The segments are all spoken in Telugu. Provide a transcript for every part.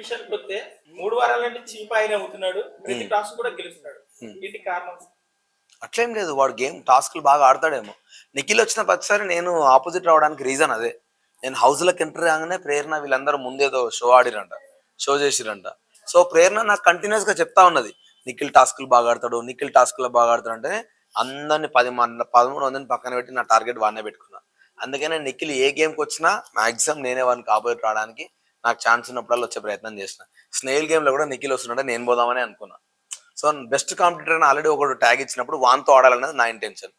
విషయానికి వస్తే మూడు వారాల నుండి చీప్ ఆయన అవుతున్నాడు. ప్రతి టాస్క్ కూడా గెలుస్తున్నాడు. ఇంటి కారణం? అట్లేం లేదు వాడు గేమ్ టాస్క్లు బాగా ఆడతాడేమో. నిఖిల్ వచ్చిన ప్రతిసారి నేను ఆపోజిట్ రావడానికి రీజన్ అదే. నేను హౌస్లోకి ఎంటర్ కాగానే ప్రేరణ వీళ్ళందరూ ముందేదో షో ఆడిరంట షో చేసిరంట. సో ప్రేరణ నాకు కంటిన్యూస్గా చెప్తా ఉన్నది. నిఖిల్ టాస్క్లు బాగా ఆడతాడు నిఖిల్ టాస్క్లు బాగా ఆడతాడు అంటే అందరిని పది మంది పదమూడు మందిని పక్కన పెట్టి నా టార్గెట్ వాడినే పెట్టుకున్నా. అందుకనే నిఖిల్ ఏ గేమ్కి వచ్చినా మాక్సిమం నేనే వానికి ఆపోజిట్ రావడానికి నాకు ఛాన్స్ ఉన్నప్పుడల్లా వచ్చే ప్రయత్నం చేసిన. స్నేల్ గేమ్లో కూడా నిఖిల్ వస్తుంటే నేను పోదామని అనుకున్నా. సో బెస్ట్ కాంపిటీటర్ అని ఆల్రెడీ ఒకటి ట్యాగ్ ఇచ్చినప్పుడు వాన్తో ఆడాలనేది నా ఇంటెన్షన్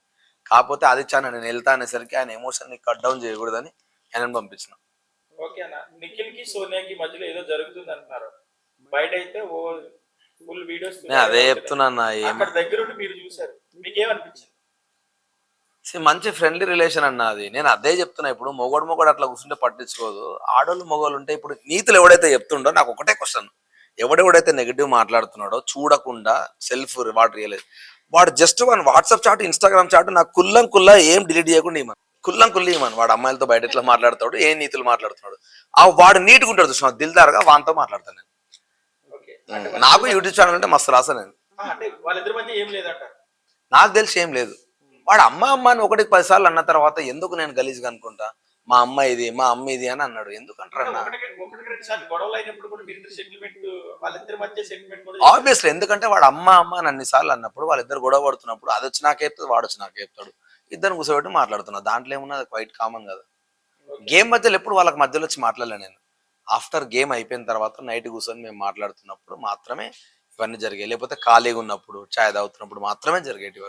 కాకపోతే అది ఇచ్చాను నేను వెళ్తా అనేసరికి ఆయన ఎమోషన్ని కట్ డౌన్ చేయకూడదని ఆయన పంపించిన. ఓకే అన్న. నిఖిల్కి సోనియాకి మధ్యలో ఏదో జరుగుతుంది అంటున్నారు బయట అయితే ఓ ఫుల్ వీడియోస్ నేను అదే చెప్తున్నా అన్న, మీరు చూసారు మీకేమనిపించింది? మంచి ఫ్రెండ్లీ రిలేషన్ అన్న అది. నేను అదే చెప్తున్నా ఇప్పుడు మొగోడు మొగోడు అట్లా కూర్చుంటే పట్టించుకోదు. ఆడోళ్ళు మొగోళ్ళు ఉంటే ఇప్పుడు నీతులు ఎవడైతే చెప్తుండో నాకు ఒకటే క్వశ్చన్ ఎవడెవడైతే నెగిటివ్ మాట్లాడుతున్నాడో చూడకుండా సెల్ఫ్ వాడు రియలైజ్ వాడు జస్ట్ వాడు వాట్సాప్ చాట్ ఇన్స్టాగ్రామ్ చాట్ నాకు కుల్లం కుల్లా ఏం డిలీట్ చేయకుండా ఇవ్వను. కుల్లం కుల్లి ఇవ్వను. వాడు అమ్మాయిలతో బయట ఎట్లా మాట్లాడతాడు ఏం నీతులు మాట్లాడుతున్నాడు. ఆ వాడు నీట్గా ఉంటాడు చూసిన దిల్దారుగా వానితో మాట్లాడతాను నేను. ఓకే. నాకు యూట్యూబ్ ఛానల్ అంటే మస్తు రాసా నేను. ఆ, అంటే వాళ్ళిద్దరి మధ్య ఏం లేదంటారు నాకు తెలిసి ఏం లేదు. వాడు అమ్మ అమ్మ అని ఒకటికి పదిసార్లు అన్న తర్వాత ఎందుకు నేను గలీజ్గా అనుకుంటా? మా అమ్మ ఇది మా అమ్మ ఇది అని అన్నాడు. ఎందుకంటారు ఆబ్వియస్లీ ఎందుకంటే వాడు అమ్మ అమ్మ అని అన్ని సార్లు అన్నప్పుడు వాళ్ళిద్దరు గొడవ పడుతున్నప్పుడు అది వచ్చి నాకు చెప్తాడు వాడు వచ్చి నాకు చెప్తాడు. ఇద్దరు కూర్చోబెట్టి మాట్లాడుతున్నా. దాంట్లో ఏమున్నది క్వైట్ కామన్ కదా. గేమ్ మధ్యలో ఎప్పుడు వాళ్ళకి మధ్యలో వచ్చి మాట్లాడలే నేను. ఆఫ్టర్ గేమ్ అయిపోయిన తర్వాత నైట్ కూర్చొని మేము మాట్లాడుతున్నప్పుడు మాత్రమే ఇవన్నీ జరిగాయి. లేకపోతే ఖాళీగా ఉన్నప్పుడు చాయ్ తాగుతున్నప్పుడు మాత్రమే జరిగేటివి